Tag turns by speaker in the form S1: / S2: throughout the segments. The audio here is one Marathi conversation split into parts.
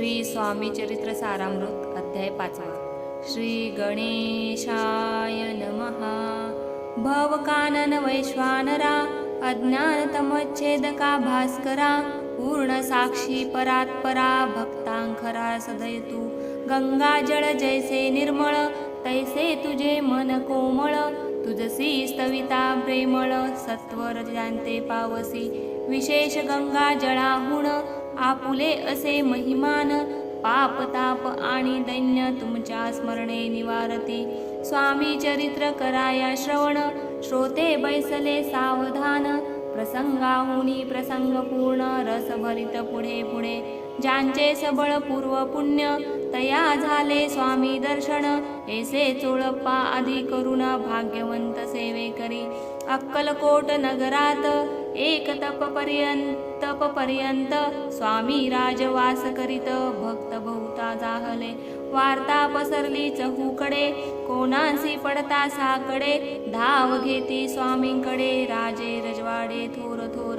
S1: श्री स्वामी चरित्र सारामृत अध्याय पाचवा. श्री गणेशाय नमहा भवकानन वैश्वानरा अज्ञानतमच्छेदका भास्करा पूर्ण साक्षी परात्परा भक्तांखरा सदयतु. गंगाजळ जैसे निर्मळ तैसे तुझे मन कोमळ. तुझसी स्तविता प्रेमळ सत्वर जाणते पावसी. विशेष गंगा जळाहुण आपुले असे महिमान. पाप ताप आणि दैन्य तुमच्या स्मरणे निवारती. स्वामी चरित्र कराया श्रवण श्रोते बैसले सावधान. प्रसंगाहुनी प्रसंग पूर्ण रस भरित पुढे पुढे. ज्यांचे सबळ पूर्व पुण्य तया झाले स्वामी दर्शन. ऐसे चोळप्पा आदी करुण भाग्यवंत सेवे करी. अक्कलकोट नगरात एक तप पर्यंत तप पर्यंत स्वामी राजवास करीत भक्त बहुता जाहले. वार्ता पसरली चहूकडे कोणासी पडता साकडे. धाव घेती स्वामींकडे राजे रजवाडे थोर थोर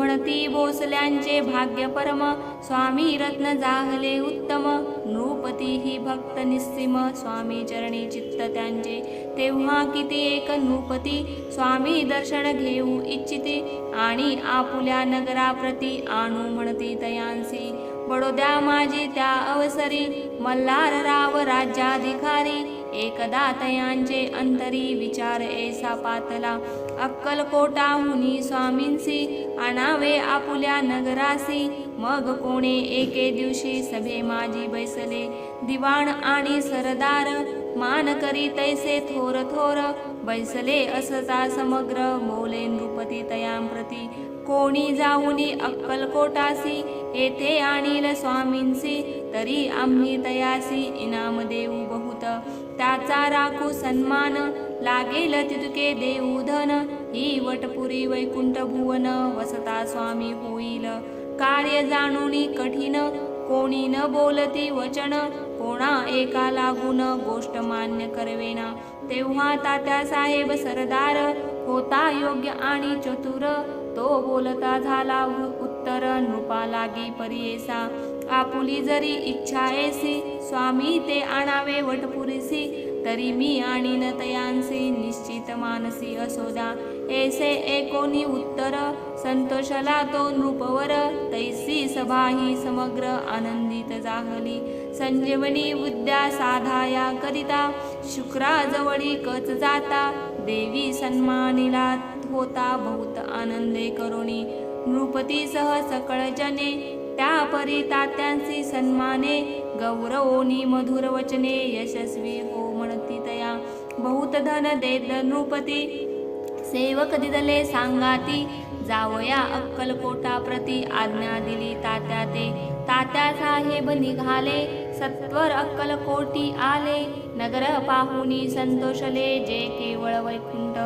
S1: म्हणती भोसल्यांचे भाग्य परम स्वामी रत्न जाहले उत्तम. नृपती ही भक्त निस्सिम स्वामी चरणी चित्त त्यांचे. तेव्हा किती एक नृपती स्वामी दर्शन घेऊ इच्छिती. आणि आपुल्या नगराप्रती आणू म्हणती तयांसी बडोद्या माझी त्या अवसरी मल्हार राव राज्याधिकारी. एकदा तयांचे अंतरी विचार ऐसा पातला. अक्कलकोटाहुनी स्वामींसी आणावे आपुल्या नगरासी मग कोणे एके दिवशी सभे माझी बैसले. दिवाण आणि सरदार मान करी तैसे थोर थोर. बैसले असता समग्र बोले नृपती तयांप्रती कोणी जाऊनी अक्कलकोटासी येथे आणील स्वामींसी तरी आम्ही तयासी इनाम देऊ बहुत. त्याचा राखू सन्मान. लागेल तितके देऊ धन. ही वटपुरी वैकुंठ भुवन. वसता स्वामी होईल. कार्य जाणूनी कठीण. कोणी न बोलती वचन. कोणा एका लागून गोष्ट मान्य करवेना. तेव्हा तात्या साहेब सरदार. होता योग्य आणि चतुर. तो बोलता झाला उत्तर नृपा लागी परियेसा. आपुली जरी इच्छा येसी स्वामी ते आणावे वटपुरीसी. तरी मी आणीन तयांसी निश्चित मानसी असोदा एसे एकोनी उत्तर संतोषला तो नृपवर. तैसी सभा ही समग्र आनंदित जाहली संजीवनी विद्या साधाया करिता शुक्राजवळी कच जाता. देवी सन्मानिला होता बहुत आनंदे करुणी. नृपतीसह सकळ जने त्या परी तात्यांसी सन्माने गौरवोनी मधुर वचने यशस्वी हो म्हणती तया. बहुत धन देद नृपती सेवक दिदले सांगाती जावया अक्कलकोटा प्रती आज्ञा दिली तात्या ते तात्या साहेब निघाले सत्वर अक्कलकोटी आले. नगर पाहुनी संतोषले जे केवळ वैकुंठ.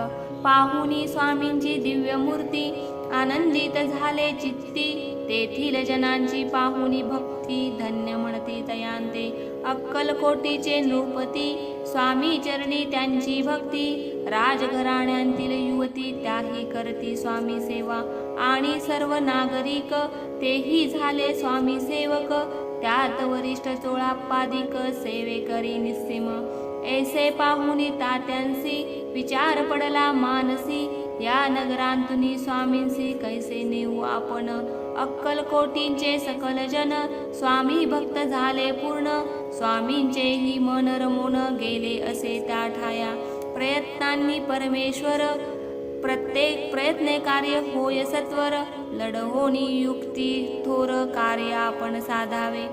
S1: पाहुनी स्वामींची दिव्य मूर्ती आनंदित झाले चित्ती. तेथील जनांची पाहुनी भक्ती. धन्य म्हणती तयांते अक्कलकोटीचे नृपती. स्वामी चरणी त्यांची भक्ती. राजघराण्यांतील युवती त्याही करती स्वामी सेवा. आणि सर्व नागरिक तेही झाले स्वामी सेवक. त्यात वरिष्ठ चोळापादिक सेवे करी निस्सिम. ऐसे पाहुनी तात्यांसी. विचार पडला मानसी. या नगरांतून स्वामींसी कैसे नेऊ आपण? अक्कलकोटींचे सकल जन स्वामी भक्त झाले पूर्ण. स्वामींचेही मन रमून गेले असे त्या ठाया. प्रयत्नांनी परमेश्वर प्रत्येक प्रयत्ने कार्य होय सत्वर. लढवोनी युक्ती थोर कार्य आपण साधावे.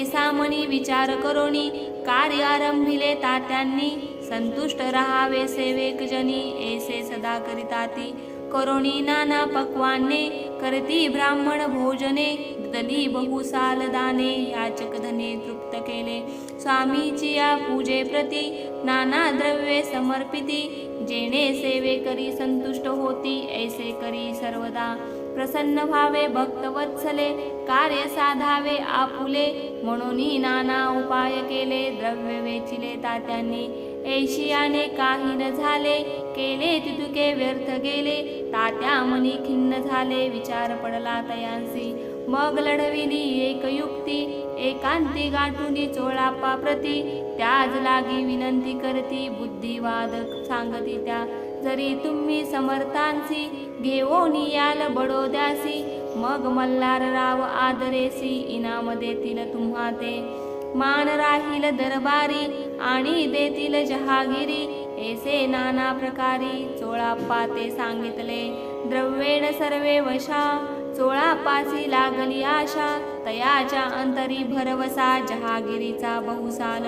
S1: ऐसा मनी विचार करोनी कार्य आरंभिले तात्यांनी. संतुष्ट राहावे सेवेक जनी ऐसे सदा करिताती। करोणी नाना पक्वाने करती ब्राह्मण भोजने दली बहुसाल दाने याचक धने तृप्त केले। स्वामीची या पूजे प्रती नाना द्रव्ये समर्पिती। जेणे सेवे करी संतुष्ट होती ऐसे करी सर्वदा। प्रसन्न व्हावे भक्तवत्सले कार्य साधावे आपुले। म्हणून नाना उपाय केले द्रव्य वेचिले तात्यांनी। ऐशियाने काही न झाले. केले तितुके व्यर्थ गेले. तात्या मनी खिन्न झाले. विचार पडला तयांसी. मग लढविली एक युक्ती. एकांती गाठुनी चोळापा प्रती. त्याज लागी विनंती करती. बुद्धिवाद सांगती त्या. जरी तुम्ही समर्थांसी घेऊनी याल बडोद्यासी. मग मल्हार राव आदरेसी. इनाम देतील तुम्हा ते. मान राहील दरबारी. आणि देतील जहागिरी. ऐसे नाना प्रकारी चोळाप्पा ते सांगितले. द्रव्येण सर्वे वशा चोळापासी लागली आशा. तयाच्या अंतरी भरवसा जहागिरीचा बहुसाल.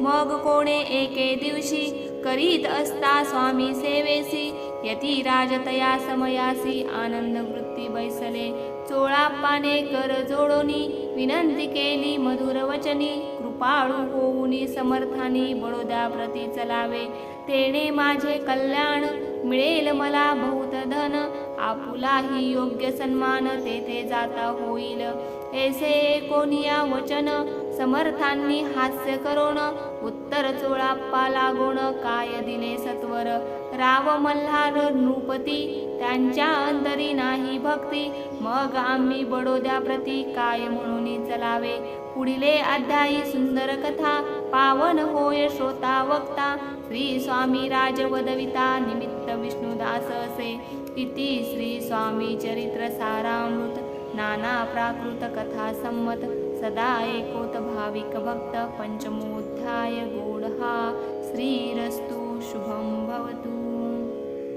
S1: मग कोणे एके दिवशी करीत असता स्वामी सेवेसी. यती राजतया समयासी आनंद वृत्ती बैसले. चोळाप्पाने कर जोडोनी विनंती केली मधुर वचनी. कृपाळू होऊनी समर्थानी बडोद्याप्रती चलावे. तेणे माझे कल्याण मिळेल मला बहुत धन. आपुलाही योग्य सन्मान तेथे जाता होईल. ऐसे कोणिया वचन समर्थांनी हास्य करोण उत्तर चोळाप्पा लागोन काय दिले सत्वर? राव मल्हार नृपती त्यांच्या अंतरी नाही भक्ती. मग आम्ही बडोद्या प्रती काय म्हणून चलावे? पुढीले अध्यायी सुंदर कथा पावन होय श्रोता वक्ता. श्री स्वामी राजवदविता निमित्त विष्णुदास असे. इति श्री स्वामी चरित्र सारामृत नाना प्राकृत कथा संमत. सदा एकोत भाविक भक्त पंचमोध्याय गोढहा. श्रीरस्तु शुभं भवतु.